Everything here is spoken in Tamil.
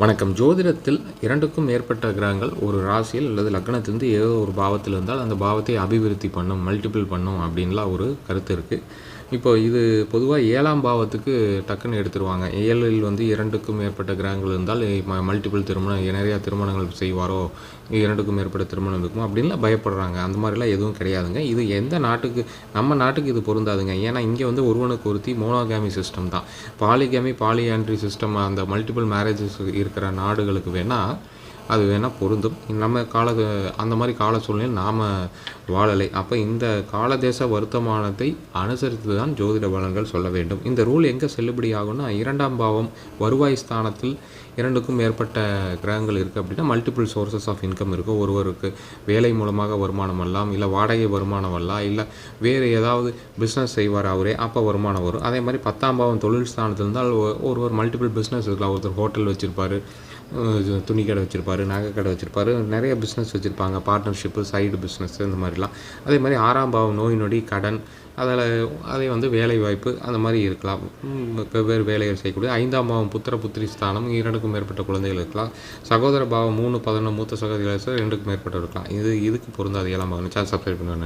வணக்கம். ஜோதிடத்தில் இரண்டுக்கும் மேற்பட்ட கிரகங்கள் ஒரு ராசியில் அல்லது லக்னத்திலிருந்து ஏதோ ஒரு பாவத்தில் இருந்தால் அந்த பாவத்தை அபிவிருத்தி பண்ணும் மல்டிபிள் பண்ணும் அப்படின்லாம் ஒரு கருத்து இருக்குது இப்போ இது பொதுவாக ஏழாம் பாவத்துக்கு டக்குன்னு எடுத்துருவாங்க. ஏழில் வந்து இரண்டுக்கும் மேற்பட்ட கிரகங்கள் இருந்தால் ம மல்டிபிள் திருமணம் நிறையா திருமணங்கள் செய்வாரோ இரண்டுக்கும் மேற்பட்ட திருமணம் இருக்குமோ அப்படின்லாம் பயப்படுறாங்க. அந்த மாதிரிலாம் எதுவும் கிடையாதுங்க. இது எந்த நாட்டுக்கு நம்ம நாட்டுக்கு இது பொருந்தாதுங்க. ஏன்னா இங்கே வந்து ஒருவனுக்கு ஒருத்தி மோனோகாமி சிஸ்டம் தான். பாலிகாமி பாலியாண்ட்ரி சிஸ்டம் அந்த மல்டிபிள் மேரேஜஸ் இருக்கிற நாடுகளுக்கு வேணால் அது வேணால் பொருந்தும். நம்ம கால அந்த மாதிரி கால சூழ்நிலையில் நாம் வாழலை. அப்போ இந்த காலதேச வருத்தமானத்தை அனுசரித்து தான் ஜோதிட பலன்கள் சொல்ல வேண்டும். இந்த ரூல் எங்கே செல்லுபடி ஆகும்னா இரண்டாம் பாவம் வருவாய் ஸ்தானத்தில் இரண்டுக்கும் மேற்பட்ட கிரகங்கள் இருக்குது அப்படின்னா மல்டிபிள் சோர்சஸ் ஆஃப் இன்கம் இருக்கும் ஒருவருக்கு வேலை மூலமாக வருமானம் வரலாம் இல்லை வாடகை வருமானம் வரலாம் இல்லை வேறு ஏதாவது பிஸ்னஸ் செய்வார் அவரே அப்போ வருமானம் வரும். அதே மாதிரி பத்தாம் பாவம் தொழில் ஸ்தானத்தில் இருந்தால் ஒருவர் மல்டிபிள் பிஸ்னஸ் இருக்கலாம். ஒருத்தர் ஹோட்டல் வச்சுருப்பாரு துணி கடை நகை நகைக்கடை வச்சுருப்பாரு நிறைய பிஸ்னஸ் வச்சுருப்பாங்க பார்ட்னர்ஷிப்பு சைடு பிஸ்னஸ் இந்த மாதிரிலாம். அதே மாதிரி ஆறாம் பாவம் நோய் நொடி கடன் அதில் அதே வந்து வேலை வாய்ப்பு அந்த மாதிரி இருக்கலாம். வெவ்வேறு வேலைகள் செய்யக்கூடிய ஐந்தாம் பாவம் புத்திர புத்திரி ஸ்தானம் இரண்டுக்கும் மேற்பட்ட குழந்தைகள் இருக்கலாம். சகோதர பாவம் மூணு பதினொன்று மூத்த சகோதரிகள் ரெண்டுக்கும் மேற்பட்ட இருக்கலாம். இது இதுக்கு பொருந்தாது ஏழாம் பாவம். சேனல் சப்ஸ்கிரைப் பண்ணுவேன்